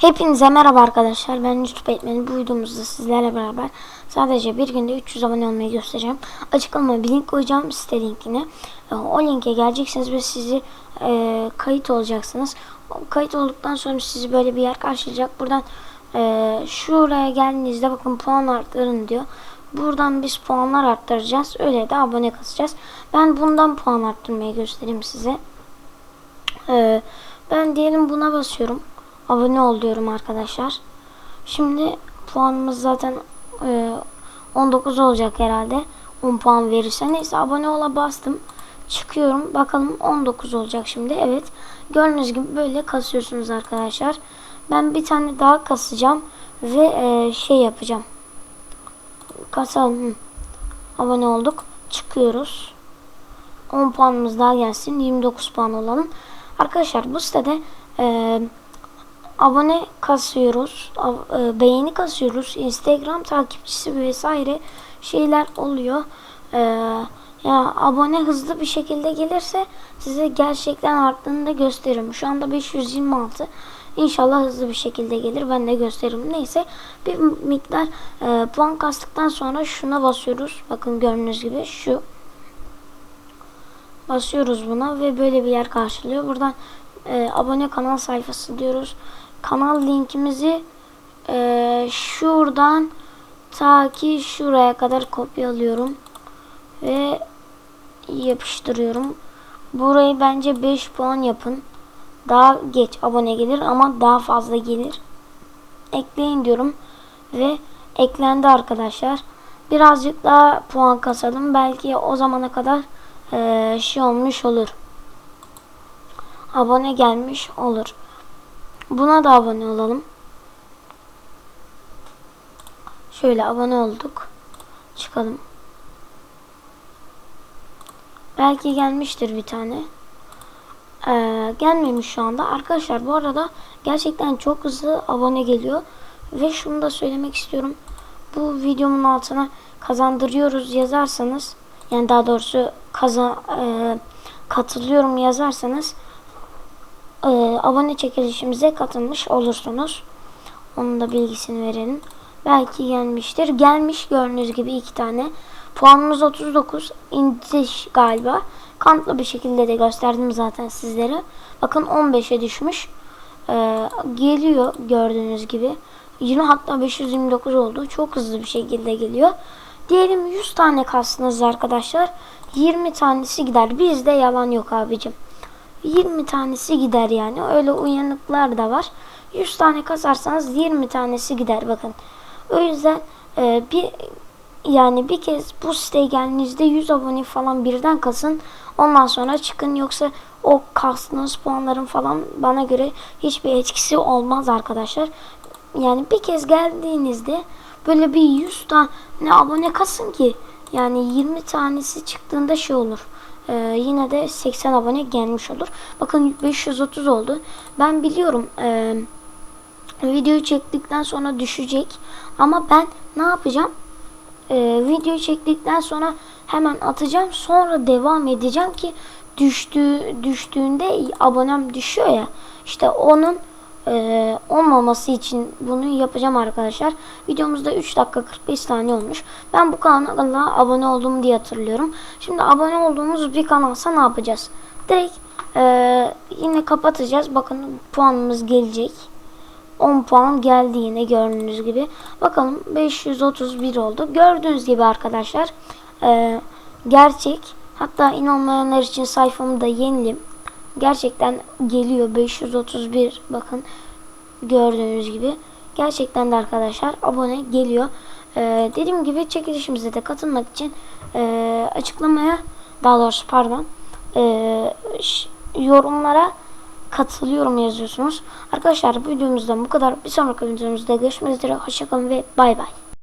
Hepinize merhaba arkadaşlar. Ben YouTube Eğitmeni. Bu videomuzda sizlerle beraber sadece bir günde 300 abone olmayı göstereceğim. Açıklamaya bir link koyacağım. Site linkini. E, O linke geleceksiniz ve sizi e, kayıt olacaksınız. Kayıt olduktan sonra sizi böyle bir yer karşılayacak. Buradan e, şuraya geldiğinizde bakın puan arttırın diyor. Buradan biz puanlar arttıracağız. Öyle de abone kasacağız. Ben bundan puan arttırmayı göstereyim size. E, ben diyelim buna basıyorum abone ol diyorum arkadaşlar. Şimdi puanımız zaten e, 19 olacak herhalde. 10 puan verirse. Neyse abone ola bastım. Çıkıyorum. Bakalım 19 olacak şimdi. Evet. Gördüğünüz gibi böyle kasıyorsunuz arkadaşlar. Ben bir tane daha kasacağım. Ve e, şey yapacağım. Kasalım. Abone olduk. Çıkıyoruz. 10 puanımız daha gelsin. 29 puan olalım. Arkadaşlar bu sitede eee abone kasıyoruz, e, beğeni kasıyoruz, Instagram takipçisi vesaire şeyler oluyor. Ee, ya abone hızlı bir şekilde gelirse size gerçekten arttığını da gösteririm. Şu anda 526. İnşallah hızlı bir şekilde gelir. Ben de gösteririm. Neyse bir miktar e, puan kastıktan sonra şuna basıyoruz. Bakın gördüğünüz gibi şu basıyoruz buna ve böyle bir yer karşılıyor. Buradan e, abone kanal sayfası diyoruz. Kanal linkimizi e, şuradan ta ki şuraya kadar kopyalıyorum ve yapıştırıyorum. Burayı bence 5 puan yapın. Daha geç abone gelir ama daha fazla gelir. Ekleyin diyorum ve eklendi arkadaşlar. Birazcık daha puan kasalım. Belki o zamana kadar e, şey olmuş olur. Abone gelmiş olur. Buna da abone olalım. Şöyle abone olduk. Çıkalım. Belki gelmiştir bir tane. Ee, gelmemiş şu anda. Arkadaşlar bu arada gerçekten çok hızlı abone geliyor. Ve şunu da söylemek istiyorum. Bu videomun altına kazandırıyoruz yazarsanız yani daha doğrusu kazan e, katılıyorum yazarsanız e, abone çekilişimize katılmış olursunuz. Onun da bilgisini verelim. Belki gelmiştir. Gelmiş gördüğünüz gibi iki tane. Puanımız 39. İndiş galiba. Kantlı bir şekilde de gösterdim zaten sizlere. Bakın 15'e düşmüş. E, geliyor gördüğünüz gibi. 20 hatta 529 oldu. Çok hızlı bir şekilde geliyor. Diyelim 100 tane kastınız arkadaşlar. 20 tanesi gider. Bizde yalan yok abicim. 20 tanesi gider yani. Öyle uyanıklar da var. 100 tane kasarsanız 20 tanesi gider bakın. O yüzden e, bir yani bir kez bu siteye geldiğinizde 100 abone falan birden kasın. Ondan sonra çıkın yoksa o kastığınız puanların falan bana göre hiçbir etkisi olmaz arkadaşlar. Yani bir kez geldiğinizde böyle bir 100 tane abone kasın ki yani 20 tanesi çıktığında şey olur. Ee, yine de 80 abone gelmiş olur. Bakın 530 oldu. Ben biliyorum e, videoyu çektikten sonra düşecek. Ama ben ne yapacağım? Ee, videoyu çektikten sonra hemen atacağım. Sonra devam edeceğim ki düştüğü düştüğünde abonem düşüyor ya. İşte onun e, olmaması için bunu yapacağım arkadaşlar. Videomuzda 3 dakika 45 saniye olmuş. Ben bu kanala abone oldum diye hatırlıyorum. Şimdi abone olduğumuz bir kanalsa ne yapacağız? Direkt e, yine kapatacağız. Bakın puanımız gelecek. 10 puan geldi yine gördüğünüz gibi. Bakalım 531 oldu. Gördüğünüz gibi arkadaşlar e, gerçek hatta inanmayanlar için sayfamı da yenileyim. Gerçekten geliyor 531 bakın gördüğünüz gibi. Gerçekten de arkadaşlar abone geliyor. Ee, dediğim gibi çekilişimize de katılmak için e, açıklamaya daha doğrusu pardon e, yorumlara katılıyorum yazıyorsunuz. Arkadaşlar bu videomuzdan bu kadar. Bir sonraki videomuzda görüşmek üzere. Hoşçakalın ve bay bay.